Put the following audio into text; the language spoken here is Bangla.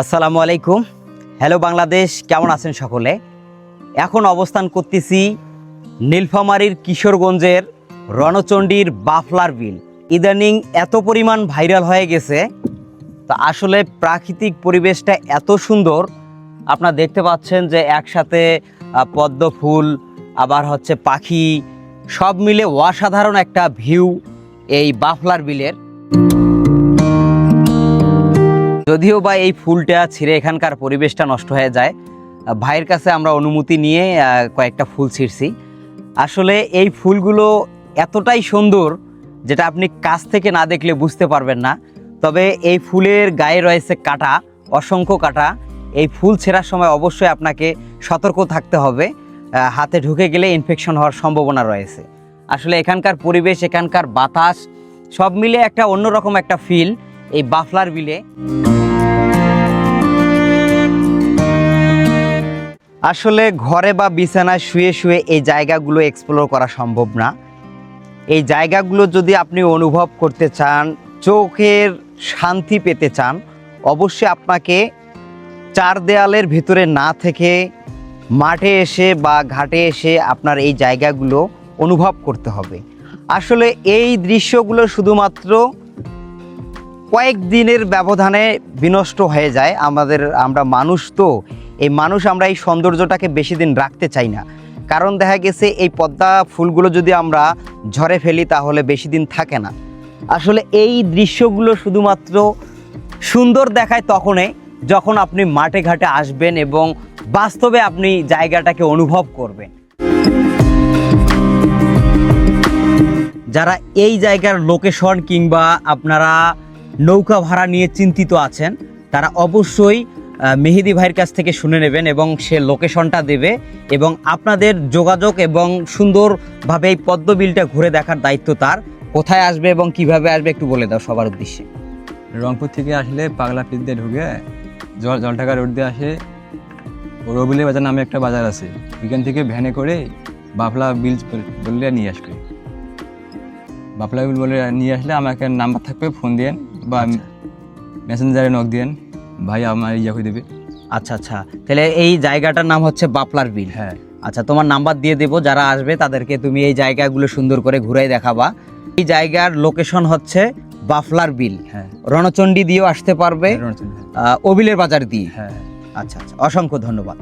আসসালামু আলাইকুম। হ্যালো বাংলাদেশ কেমন আছেন সকলে? এখন অবস্থান করতেছি নীলফামারীর কিশোরগঞ্জের রণচণ্ডীর বাফলার বিল। ইদানিং এত পরিমাণ ভাইরাল হয়ে গেছে, তা আসলে প্রাকৃতিক পরিবেশটা এত সুন্দর। আপনারা দেখতে পাচ্ছেন যে একসাথে পদ্ম ফুল, আবার হচ্ছে পাখি, সব মিলে অসাধারণ একটা ভিউ এই বাফলার বিলের। যদিও বা এই ফুলটা ছিঁড়ে এখানকার পরিবেশটা নষ্ট হয়ে যায় ভাইয়ের কাছে আমরা অনুমতি নিয়ে কয়েকটা ফুল ছিঁড়ছি। আসলে এই ফুলগুলো এতটাই সুন্দর যেটা আপনি কাছ থেকে না দেখলে বুঝতে পারবেন না। তবে এই ফুলের গায়ে রয়েছে কাটা, অসংখ্য কাটা। এই ফুল ছেঁড়ার সময় অবশ্যই আপনাকে সতর্ক থাকতে হবে হাতে ঢুকে গেলে ইনফেকশন হওয়ার সম্ভাবনা রয়েছে। আসলে এখানকার পরিবেশ, এখানকার বাতাস, সব মিলে একটা অন্যরকম একটা ফিল এই বাফলার বিলে। আসলে ঘরে বা বিছানায় শুয়ে শুয়ে এই জায়গাগুলো এক্সপ্লোর করা সম্ভব না। এই জায়গাগুলো যদি আপনি অনুভব করতে চান, চোখের শান্তি পেতে চান, অবশ্যই আপনাকে চার দেয়ালের ভিতরে না থেকে মাঠে এসে বা ঘাটে এসে আপনার এই জায়গাগুলো অনুভব করতে হবে। আসলে এই দৃশ্যগুলো শুধুমাত্র কয়েক দিনের ব্যবধানে বিনষ্ট হয়ে যায়। আমাদের, আমরা মানুষ তো, এই মানুষ আমরা এই সৌন্দর্যটাকে বেশি দিন রাখতে চাই না। কারণ দেখা গেছে, এই পদ্মা ফুলগুলো যদি আমরা ঝরে ফেলি, তাহলে বেশি দিন থাকে না। আসলে এই দৃশ্যগুলো শুধুমাত্র সুন্দর দেখায় তখনই যখন আপনি মাঠে ঘাটে আসবেন এবং বাস্তবে আপনি জায়গাটাকে অনুভব করবেন। যারা এই জায়গার লোকেশন কিংবা আপনারা নৌকা ভাড়া নিয়ে চিন্তিত আছেন। তারা অবশ্যই মেহেদি ভাইয়ের কাছ থেকে শুনে নেবেন এবং সে লোকেশনটা দেবে এবং আপনাদের যোগাযোগ এবং সুন্দরভাবে এই পদ্মবিলটা ঘুরে দেখার দায়িত্ব তার। কোথায় আসবে এবং কীভাবে আসবে একটু বলে দাও সবার উদ্দেশ্যে। রংপুর থেকে আসলে পাগলা পিক দিয়ে ঢুকে জল জলটাকা রোড দিয়ে আসে। রবিলে বাজার নামে একটা বাজার আছে। ওইখান থেকে ভ্যানে করে বাফলা বিল বললে নিয়ে আসবে। বাফলা বিল বলে নিয়ে আসলে আমাকে নাম্বার থাকবে ফোন দিয়েন। বা মেসেঞ্জারে নক দিয়েন ভাই আমার ইয়া করে দেবে। আচ্ছা আচ্ছা। তাহলে এই জায়গাটার নাম হচ্ছে বাপলার বিল। হ্যাঁ। আচ্ছা তোমার নাম্বার দিয়ে দেবো যারা আসবে তাদেরকে তুমি এই জায়গাগুলো সুন্দর করে ঘুরাই দেখাবা। এই জায়গার লোকেশন হচ্ছে বাফলার বিল। হ্যাঁ। রণচণ্ডী দিয়েও আসতে পারবে। রণচন্দ্র, অবিলের বাজার দিয়ে। হ্যাঁ। আচ্ছা আচ্ছা। অসংখ্য ধন্যবাদ।